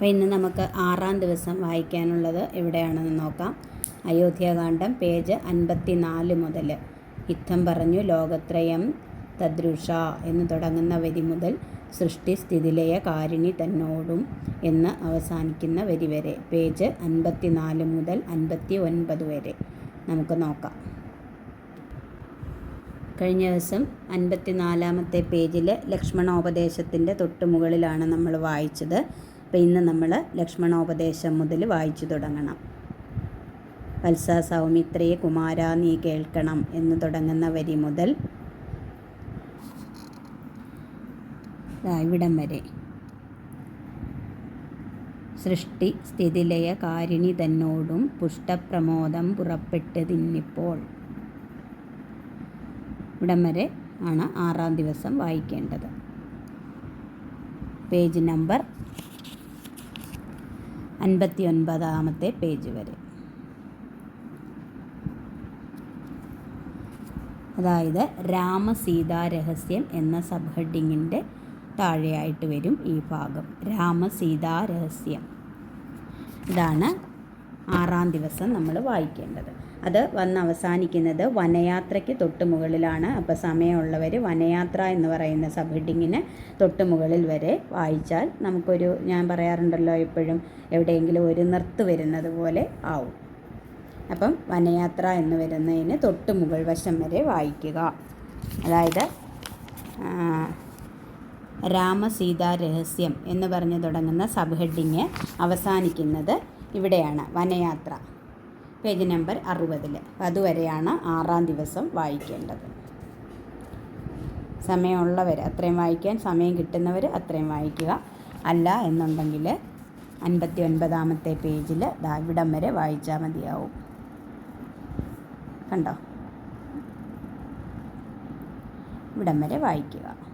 അപ്പോൾ ഇന്ന് നമുക്ക് ആറാം ദിവസം വായിക്കാനുള്ളത് എവിടെയാണെന്ന് നോക്കാം. അയോധ്യാകാന്ഡം പേജ് അൻപത്തി നാല് മുതൽ. ഇത്തം പറഞ്ഞു ലോകത്രയം തദ്രുഷ എന്ന് തുടങ്ങുന്ന വരി മുതൽ സൃഷ്ടി സ്ഥിതിലയ കാരിണി തന്നോടും എന്ന് അവസാനിക്കുന്ന വരി വരെ. പേജ് അൻപത്തി നാല് മുതൽ അൻപത്തി ഒൻപത് വരെ. നമുക്ക് നോക്കാം. കഴിഞ്ഞ ദിവസം അൻപത്തി നാലാമത്തെ പേജിൽ ലക്ഷ്മണോപദേശത്തിന്റെ തൊട്ടുമുകളിലാണ് നമ്മൾ വായിച്ചത്. അപ്പോൾ ഇന്ന് നമ്മൾ ലക്ഷ്മണോപദേശം മുതൽ വായിച്ചു തുടങ്ങണം. വത്സ സൗമിത്രയെ കുമാര നീ കേൾക്കണം എന്ന് തുടങ്ങുന്ന വരി മുതൽ ഇവിടം വരെ. സൃഷ്ടി സ്ഥിതിലയ കാരിണി തന്നോടും പുഷ്ടപ്രമോദം പുറപ്പെട്ടതിന്നിപ്പോൾ ഇവിടം വരെ ആണ് ആറാം ദിവസം വായിക്കേണ്ടത്. പേജ് നമ്പർ അൻപത്തി ഒൻപതാമത്തെ പേജ് വരെ. അതായത് രാമസീതാ രഹസ്യം എന്ന സബ് ഹെഡിങ്ങിന്റെ താഴെയായിട്ട് വരും ഈ ഭാഗം. രാമസീതാ രഹസ്യം ഇതാണ് ആറാം ദിവസം നമ്മൾ വായിക്കേണ്ടത്. അത് വന്ന് അവസാനിക്കുന്നത് വനയാത്രയ്ക്ക് തൊട്ട് മുകളിലാണ്. അപ്പോൾ സമയമുള്ളവർ വനയാത്ര എന്ന് പറയുന്ന സബ് ഹെഡിങ്ങിന് തൊട്ട് മുകളിൽ വരെ വായിച്ചാൽ നമുക്കൊരു ഞാൻ പറയാറുണ്ടല്ലോ എപ്പോഴും എവിടെയെങ്കിലും ഒരു നിർത്ത് വരുന്നത് പോലെ ആവും. അപ്പം വനയാത്ര എന്ന് വരുന്നതിന് തൊട്ട് മുകൾ വശം വരെ വായിക്കുക. അതായത് രാമസീതാ രഹസ്യം എന്ന് പറഞ്ഞ് തുടങ്ങുന്ന സബ് ഹെഡിങ് അവസാനിക്കുന്നത് ഇവിടെയാണ് വനയാത്ര. പേജ് നമ്പർ അറുപതിൽ അതുവരെയാണ് ആറാം ദിവസം വായിക്കേണ്ടത്. സമയമുള്ളവർ അത്രയും വായിക്കാൻ സമയം കിട്ടുന്നവർ അത്രയും വായിക്കുക. അല്ല എന്നുണ്ടെങ്കിൽ അൻപത്തി ഒൻപതാമത്തെ പേജിൽ ഇവിടം വരെ വായിച്ചാൽ മതിയാവും. കണ്ടോ? ഇവിടം വരെ വായിക്കുക.